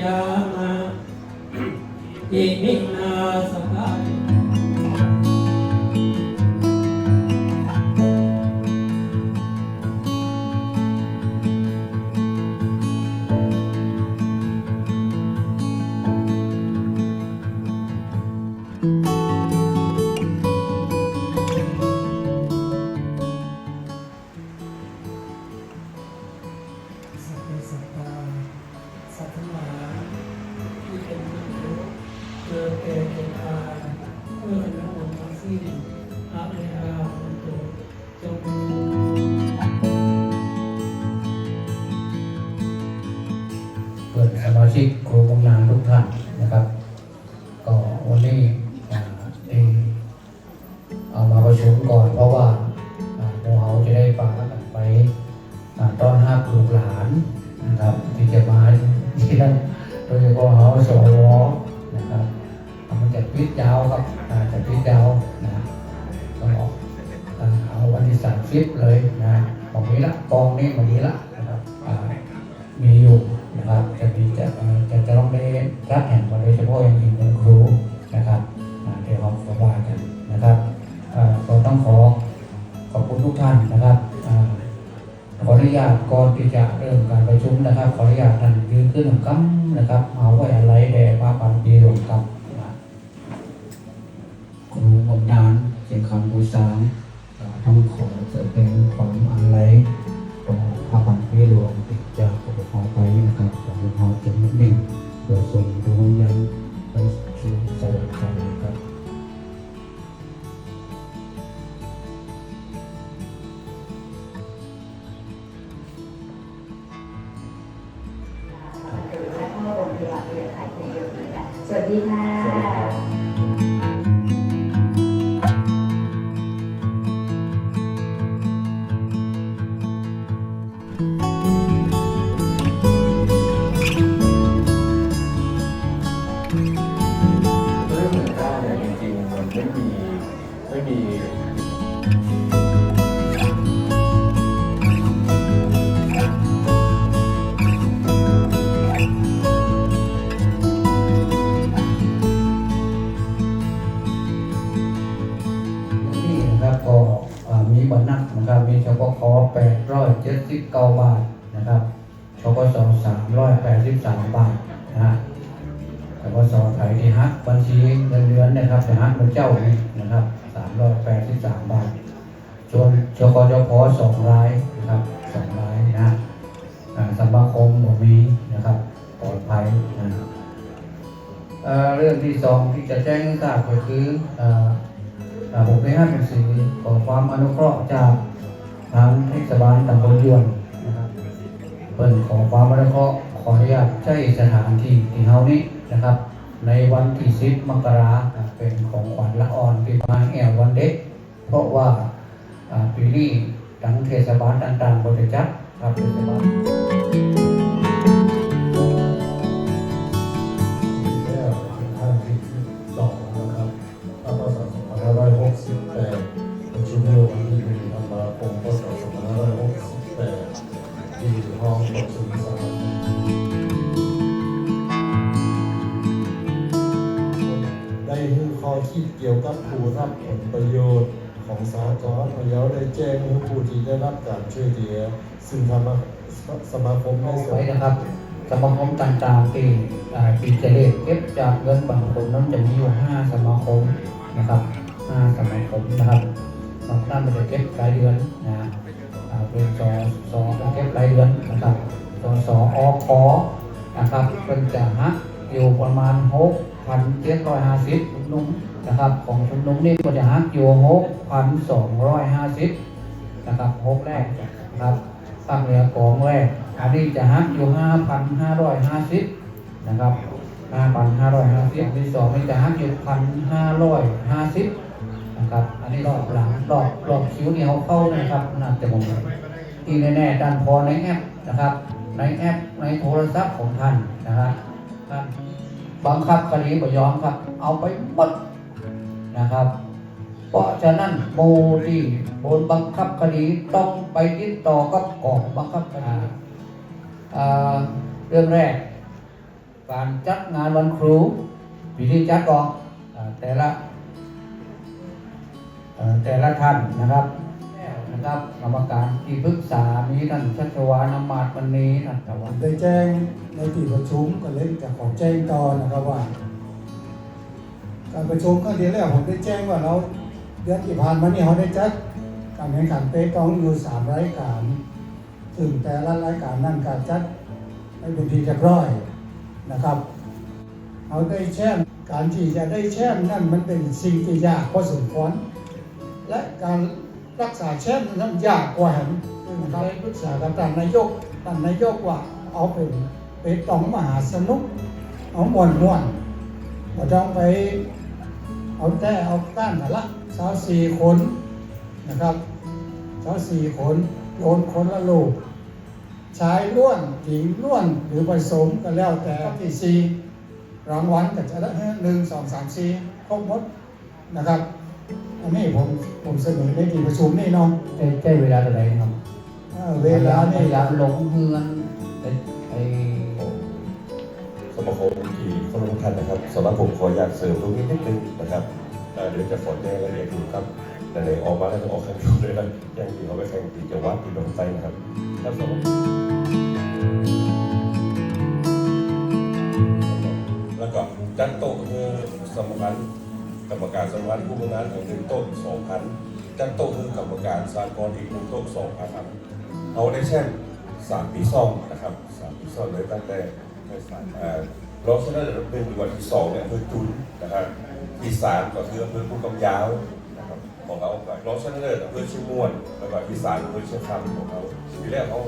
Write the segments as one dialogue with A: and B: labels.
A: ยามาอิมิ เกิดแก่เจ็บตาเมื่อนทั้งหมดทั้งสิ้นอะเรอาหุนโตจง
B: เพื่อนสมาชิกครูบำนาญทุกท่านนะครับ ก็วันนี้อ่เอามาประชุมก่อน เพราะว่าอ่าพวกเขาจะได้ปากันไปต้อนรับลูกหลานนะครับ ที่จะมาที่นั่นโดยเฉพาะเขาสว จะพิดาวนะก็อ่าเอาวันที่สามสิบเลยนะของนี้ละกองนี้วันนี้ละนะครับมีอยู่นะครับจะมีจะจะจะต้องได้รับแห่งโดยเฉพาะอย่างยิ่งคุณครูนะครับเดี๋ยวเราขอว่ากันนะครับก็ต้องขอขอบคุณทุกท่านนะครับขออนุญาตก่อนที่จะเริ่มการประชุมนะครับ ขออนุญาตท่านยืนขึ้นหนึ่งคำนะครับเอาไว้ อ่าต้งขอแสดงความอาลัยก็พระพันธุ์พี่หลวงติดจากพวกเขาไปนะครับของพวกเขาจนนิ่งเพื่อส่งดวงวิญญาณไปสู่สวรรค์กันนะครับ
C: สวัสดีค่ะ
D: ก็
B: อ่ามีบัตรนักนะครับมีชปค879 บาทนะครับชปส383 บาทนะ ฮะชปสไทยที่ฮักบัญชีเงินเดือนนะครับแต่ฮักเป็นเจ้านี่นะครับ383บาทส่วนชกจพสองรายนะครับสองรายนะสมาคมบ่มีนะครับปลอดภัยนะเรื่องที่สองที่จะแจ้งทราบก็คืออ่าอ่าผมได้ให้เป็นสื่อขอความอนุเคราะห์จากทางเทศบาลตำบลยวนนะครับเปิดขอความอนุเคราะห์ขออนุญาตใช้สถานที่ที่เฮานี้ นะครับ ในวันที่10มกราคมเป็นของขวัญละอ่อนที่มาแอววันเด็ก เพราะว่าอ่าปีนี้ทั้งเทศบาลต่างๆบริจัดครับเทศบาล
D: ผู้รับผลประโยชน์ของสากลพะเยาได้แจ้งให้ผู้ที่ได้รับการช่วยเหลือซึ่งทางสมาคมได้ส่
B: ไว้นะครับ สมาคมต่างๆที่อ่าที่จะเลขเก็บจากเงินบางคนนั้นจะมีอยู่ห้าสมาคมนะครับห้าสมาคมนะครับบางท่านมันจะเก็บรายเดือนนะเป็นสอสอเก็บรายเดือนนะครับสอสออคอนะครับเป็นจะฮักอยู่ประมาณหกพันเจ็ดร้อยห้าสิบนุ่ม นะครับ ของชมนุมนี่ก็จะฮักอยู่หกพันสองร้อยห้าสิบนะครับหกแรกนะครับภาคเหนือกองแรกอันนี้จะฮักอยู่ห้าพันห้าร้อยห้าสิบนะครับห้าพันห้าร้อยห้าสิบที่สองนี่จะฮักอยู่พันห้าร้อยห้าสิบนะครับ อันนี้รอบหลังรอบรอบคิ้วนี่เขาเข้านะครับน่าจะมองที่แน่ๆด้านพอในแอปนะครับในแอปในโทรศัพท์ของท่านนะครับท่านบังคับคดีบ่ยอมครับ เอาไปหมด นะครับ เพราะฉะนั้นโมที่โดนบังคับคดีต้องไปติดต่อกับกองบังคับคดีเรื่องแรก การจัดงานวันครูปีที่จัดกอ่าแต่ละแต่ละท่านนะครับนะครับกรรมการที่ปรึกษามีท่านชัชวานอมาตย์วันนี้ท่านตะวัน
A: ได้แจ้งในที่ประชุมก็เลยจะขอแจ้งต่อนะครับว่า การประชุมครั้งที่แล้วผมได้แจ้งว่าเราเดือนที่ผ่านมานี่เขาได้จัดการแข่งขันเปตองอยู่สามรายการซึ่งแต่ละรายการนั่นการจัดให้เป็นทีเรียบร้อยนะครับเขาได้แช่มการที่จะได้แช่มนั่นมันเป็นสิ่งที่ยากพอสมควรและการรักษาแช่มนั้นยากกว่าหันซึ่งเราได้ปรึกษากับท่านนายกท่านนายกว่าเอาเป็นเปตองมหาสนุกเอามวนมวนๆบ่ต้องไป เอาแต่เอาก้านละสาวสี่คนนะครับสาวสี่คนโยนคนละลูกชายล้วนหญิงล้วนหรือผสมก็แล้วแต่ที่สี่รางวัลก็จะได้หนึ่งสองสามสี่ครบหมดนะครับอันนี้ผมผมเสนอในที่ประชุมนี่เนาะ
B: ได้ใช้เวลาเท่าไหร่ครับ
A: เออเวลา
B: พ
A: นี่
B: ยายามลงเฮือนไอ้ ไอ้
C: สมาคมที่เคารพทุกท่านนะครับสำหรับผมขออยากเสริมตรงนี้นิดนึงนะครับเดี๋ยวจะขอแจ้งรายละเอียดดูครับแต่ไหนออกมาแล้วต้องออกแข่งขันด้วยนะยังที่เขาไปแข่งที่จังหวัดที่หนองไซนะครับครับสำหรับแล้วก็จัดโตคือสมพันธ์กรรมการสมพันธ์ผู้บริหารของหนึ่งโต๊ะสองพันจัดโตคือกรรมการสากลอีกหนึ่งโต๊ะสองพันครับเอาได้แช่มสามปีซ่องนะครับสามปีซ่องเลยตั้งแต่ อ่ารอชนะเลิศเป็นวันที่สองเนี่ยอำเภอจุนนะครับที่สามก็คืออำเภอภูกำยาวนะครับของเราไปรอชนะเลิศอำเภอเชียงม่วนแล้วก็ที่สามอำเภอเชียงคำของเขาทีแรกเขา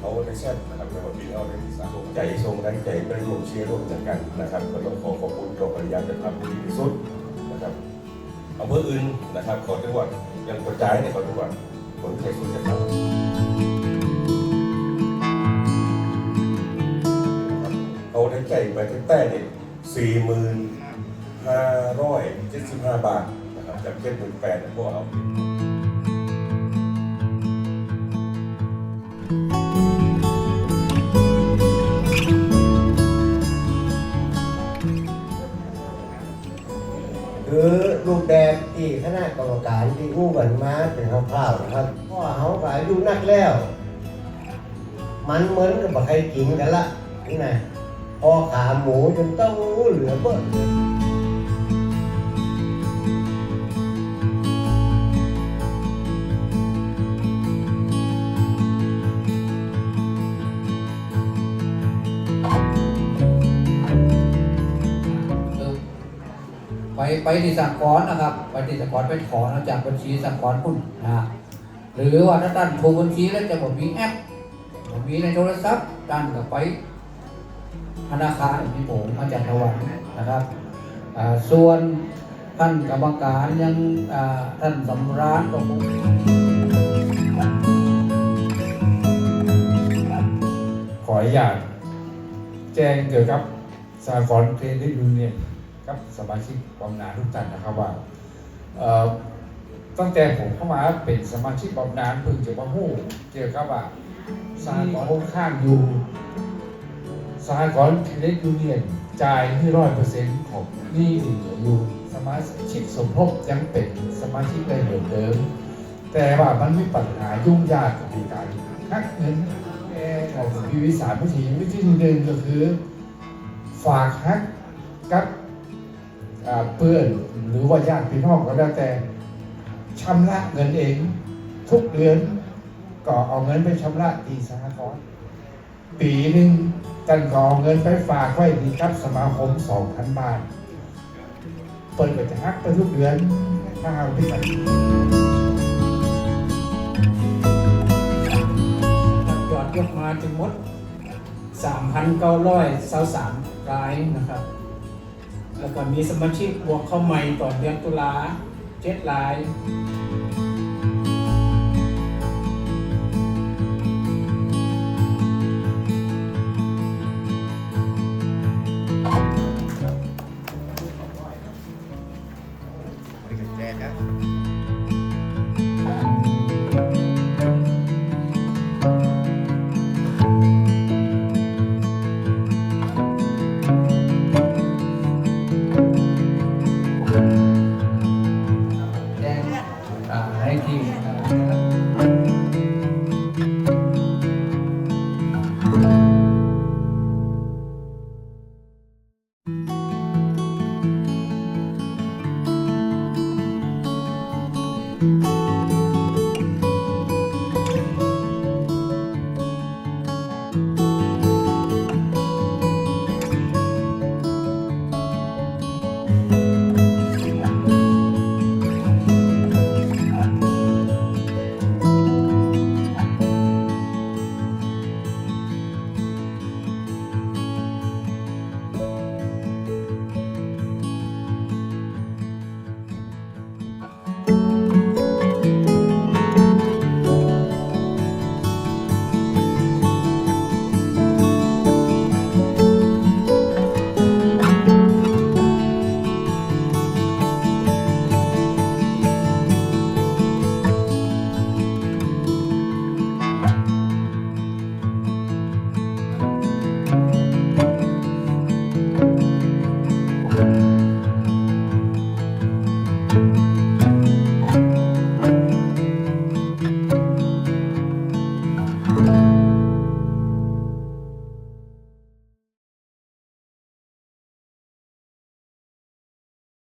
C: เขาได้แช่มนะครับในวันที่เขาได้ที่สามส่งใจส่งแรงใจไปร่วมเชียร์ร่วมกันนะครับก็ต้องขอขอบคุณกับพยายาจะทำดีที่สุดนะครับอำเภออื่นนะครับขอจังหวัดยังกระจายในขอจังหวัดผลใจสุดจะ ได้ใจไปตั้งแต่เนี่ยสี่หมื่นห้าร้อยเจ็ดสิบห้าบาทนะครับจากเจ็ดหมื่นแปดพวกเอา
E: คือรูปแบบที่คณะกรรมการที่อู้กันมาเป็นคร่าวๆนะครับเพราะว่าเขาก็อายุนักแล้ว มันเหมือนกับใครกินกันละนี่นะ พอขาหมูจนเต้องเหลือเบิ้ล
B: คือไปไปที่สังกรนะครับ ไปที่สังกรไปถอนเอาจากบัญชีสังกรณ์คุณนะฮะหรือว่าถ้าท่านถูกบัญชีแล้วจะบอกมีแอปบอกมีในโทรศัพท์ท่านก็ไป ธนาคารที่ผมมาจากตะวันนะครับส่วนท่านกรรมการยังท่านสำราญก็คง
F: ขออนุญาตแจ้งเกี่ยวกับสากลเครดิตยูเนียนกับสมาชิกบำนาญทุกท่านนะครับว่าตั้งแต่ผมเข้ามาเป็นสมาชิกบำนาญเพิ่งจะมาหู้เกี่ยวกับว่าสากลค่อนข้างอยู่ สากลเครดิตยูเนียนจ่ายที่ร้อยเปอร์เซ็นต์ของหนี้ที่เหลืออยู่สมาชิกสมทบยังเป็นสมาชิกได้เหมือนเดิม แต่ว่ามันมีปัญหายุ่งยากกับการคักเงินแง่ของมีวิสาวิธีวิธีหนึ่งก็คือ ฝากฮักกับเพื่อนหรือว่าญาติพี่น้องก็แล้วแต่ชำระเงินเอง ทุกเดือนก็เอาเงินไปชำระที่สหกรณ์ ปีหนึ่งกันก็เอเงินไปฝากไว้ที่กับสมาคมสองพันบาท เปิดก็จะฮักไปทุกเดือนถ้าเอาที่ไหน
A: ยอดยกมาถึงหมด 3,923รายนะครับ แล้วก็มีสมาชิกบวกเข้าใหม่ต่อเดือนตุลา7ราย
E: Thank you.